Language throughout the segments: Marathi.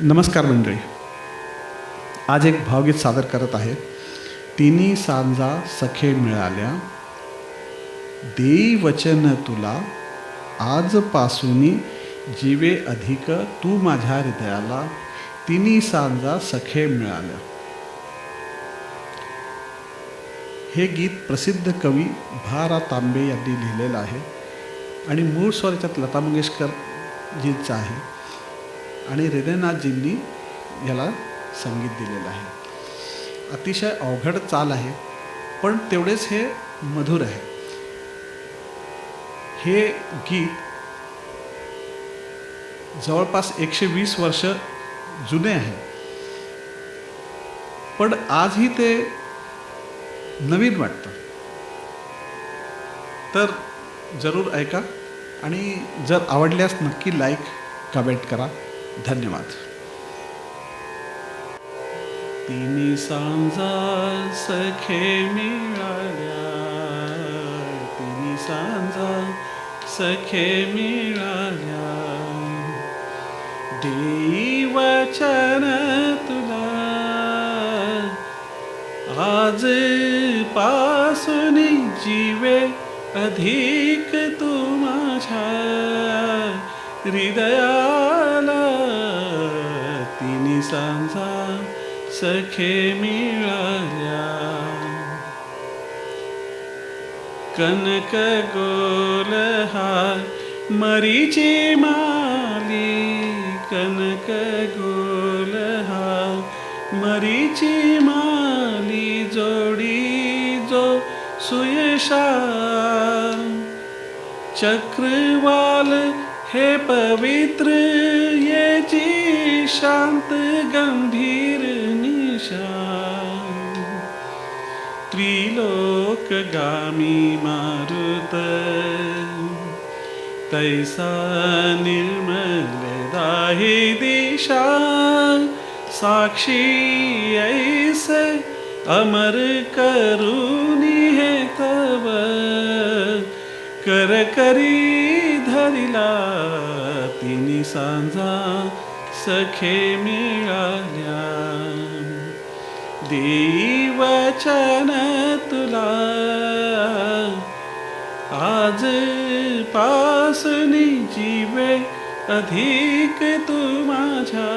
नमस्कार मंडळी. आज एक भावगीत सादर करत आहे. तिन्ही सांजा सखे मिळाल्या. देई वचन तुला आजपासून जीवे अधिक तू माझ्या हृदयाला तिन्ही सांजा सखे मिळाल्या. हे गीत प्रसिद्ध कवी भा रा तांबे यांनी लिहिलेलं आहे. आणि मूळ स्वर याच्यात लता मंगेशकर जीचं आहे. आणि हृदयनाथजींनी याला संगीत दिलेलं आहे. अतिशय अवघड चाल आहे पण तेवढेच हे मधुर आहे. हे गीत जवळपास एकशे वीस वर्ष जुने आहे. पण आजही ते नवीन वाटतं. तर जरूर ऐका आणि जर आवडल्यास नक्की लाईक कमेंट करा. धन्यवाद. तिने सांजा सखे मिळाल्या. तिने सांजा सखे मिळाल्या. देवचन तुला. आज पासून जीवे अधिक तू माझ्या. हृदया सांजा सखे मिळाल्या कनक गोलहार मरीची माली. कनक गोलहार मरीची माली जोडी जो सुयशा चक्रवाल हे पवित्र येची शांत गंभीर निशा त्रिलोकगामी मारुत. तैसा निर्मल दाही दिशा. साक्षी ऐसे अमर करुणी हे तव. कर करी धरिला तिनी सांजा. सखे मिळाल्या देवचन तुला आज पासनी जीवे अधिक तू माझ्या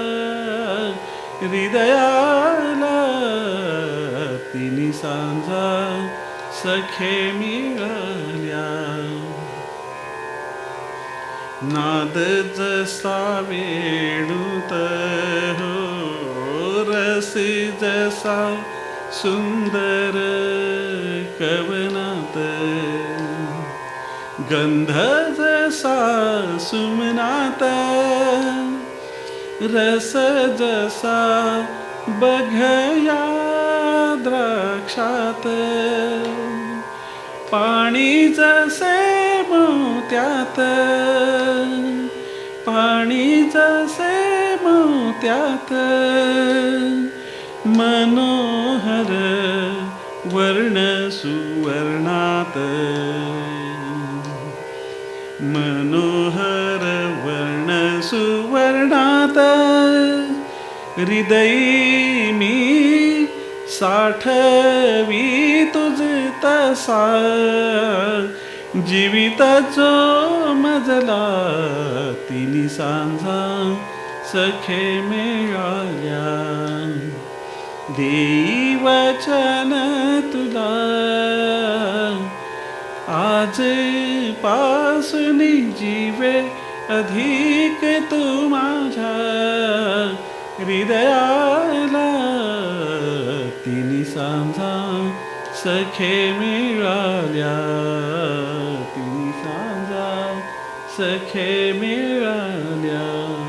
हृदयाला तिनी सांजा सखे मिळाल्या नाद जसा वेणुत हो रस जसा सुंदर कवनात. गंध जसा सुमनात रस जसा बघया द्राक्षात. पाणी जसे त्यात पाणी जसे मोत्यात मनोहर वर्ण सुवर्णात. मनोहर वर्ण सुवर्णात. हृदय मी साठवी तुझ तसा. जीविताचो मजला तिनी सांजा सखे मिळाल्या. देई वचन तुला. आज पासून जीवे अधिक तू माझ्या हृदयाला. तिनी सांजा सखे मिळाल्या. सखे मिळाल्या